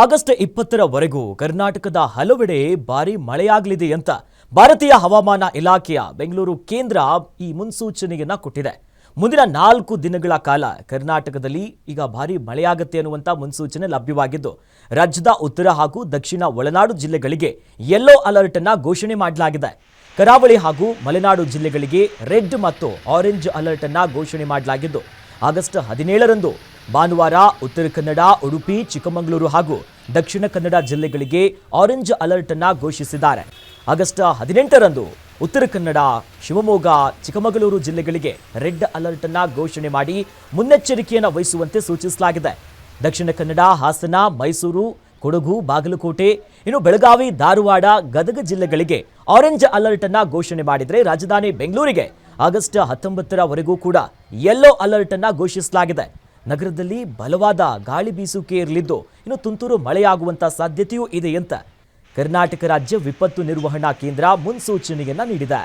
August ಇಪ್ಪತ್ತರವರೆಗೂ ಕರ್ನಾಟಕದ ಹಲವೆಡೆ ಭಾರಿ ಮಳೆಯಾಗಲಿದೆ ಅಂತ ಭಾರತೀಯ ಹವಾಮಾನ ಇಲಾಖೆಯ ಬೆಂಗಳೂರು ಕೇಂದ್ರ ಈ ಮುನ್ಸೂಚನೆಯನ್ನು ಕೊಟ್ಟಿದೆ. ಮುಂದಿನ ನಾಲ್ಕು ದಿನಗಳ ಕಾಲ ಕರ್ನಾಟಕದಲ್ಲಿ ಈಗ ಭಾರಿ ಮಳೆಯಾಗತ್ತೆ ಅನ್ನುವಂಥ ಮುನ್ಸೂಚನೆ ಲಭ್ಯವಾಗಿದ್ದು, ರಾಜ್ಯದ ಉತ್ತರ ಹಾಗೂ ದಕ್ಷಿಣ ಒಳನಾಡು ಜಿಲ್ಲೆಗಳಿಗೆ ಯೆಲ್ಲೋ ಅಲರ್ಟ್ ಅನ್ನ ಘೋಷಣೆ ಮಾಡಲಾಗಿದೆ. ಕರಾವಳಿ ಹಾಗೂ ಮಲೆನಾಡು ಜಿಲ್ಲೆಗಳಿಗೆ ರೆಡ್ ಮತ್ತು ಆರೆಂಜ್ ಅಲರ್ಟ್ ಅನ್ನ ಘೋಷಣೆ ಮಾಡಲಾಗಿದ್ದು, ಆಗಸ್ಟ್ ಹದಿನೇಳರಂದು ಭಾನುವಾರ, ಉತ್ತರ ಕನ್ನಡ, ಉಡುಪಿ, ಚಿಕ್ಕಮಗಳೂರು ಹಾಗೂ ದಕ್ಷಿಣ ಕನ್ನಡ ಜಿಲ್ಲೆಗಳಿಗೆ ಆರೆಂಜ್ ಅಲರ್ಟ್ ಅನ್ನ ಘೋಷಿಸಿದ್ದಾರೆ. ಆಗಸ್ಟ್ ಹದಿನೆಂಟರಂದು ಉತ್ತರ ಕನ್ನಡ, ಶಿವಮೊಗ್ಗ, ಚಿಕ್ಕಮಗಳೂರು ಜಿಲ್ಲೆಗಳಿಗೆ ರೆಡ್ ಅಲರ್ಟ್ ಅನ್ನ ಘೋಷಣೆ ಮಾಡಿ ಮುನ್ನೆಚ್ಚರಿಕೆಯನ್ನು ವಹಿಸುವಂತೆ ಸೂಚಿಸಲಾಗಿದೆ. ದಕ್ಷಿಣ ಕನ್ನಡ, ಹಾಸನ, ಮೈಸೂರು, ಕೊಡಗು, ಬಾಗಲಕೋಟೆ, ಇನ್ನು ಬೆಳಗಾವಿ, ಧಾರವಾಡ, ಗದಗ ಜಿಲ್ಲೆಗಳಿಗೆ ಆರೆಂಜ್ ಅಲರ್ಟ್ ಅನ್ನ ಘೋಷಣೆ ಮಾಡಿದರೆ ರಾಜಧಾನಿ ಬೆಂಗಳೂರಿಗೆ ಆಗಸ್ಟ್ ಹತ್ತೊಂಬತ್ತರವರೆಗೂ ಕೂಡ ಯೆಲ್ಲೋ ಅಲರ್ಟ್ ಅನ್ನ ಘೋಷಿಸಲಾಗಿದೆ. ನಗರದಲ್ಲಿ ಬಲವಾದ ಗಾಳಿ ಬೀಸುವಿಕೆ ಇರಲಿದ್ದು, ಇನ್ನು ತುಂತುರು ಮಳೆಯಾಗುವಂತ ಸಾಧ್ಯತೆಯೂ ಇದೆ ಅಂತ ಕರ್ನಾಟಕ ರಾಜ್ಯ ವಿಪತ್ತು ನಿರ್ವಹಣಾ ಕೇಂದ್ರ ಮುನ್ಸೂಚನೆಯನ್ನ ನೀಡಿದೆ.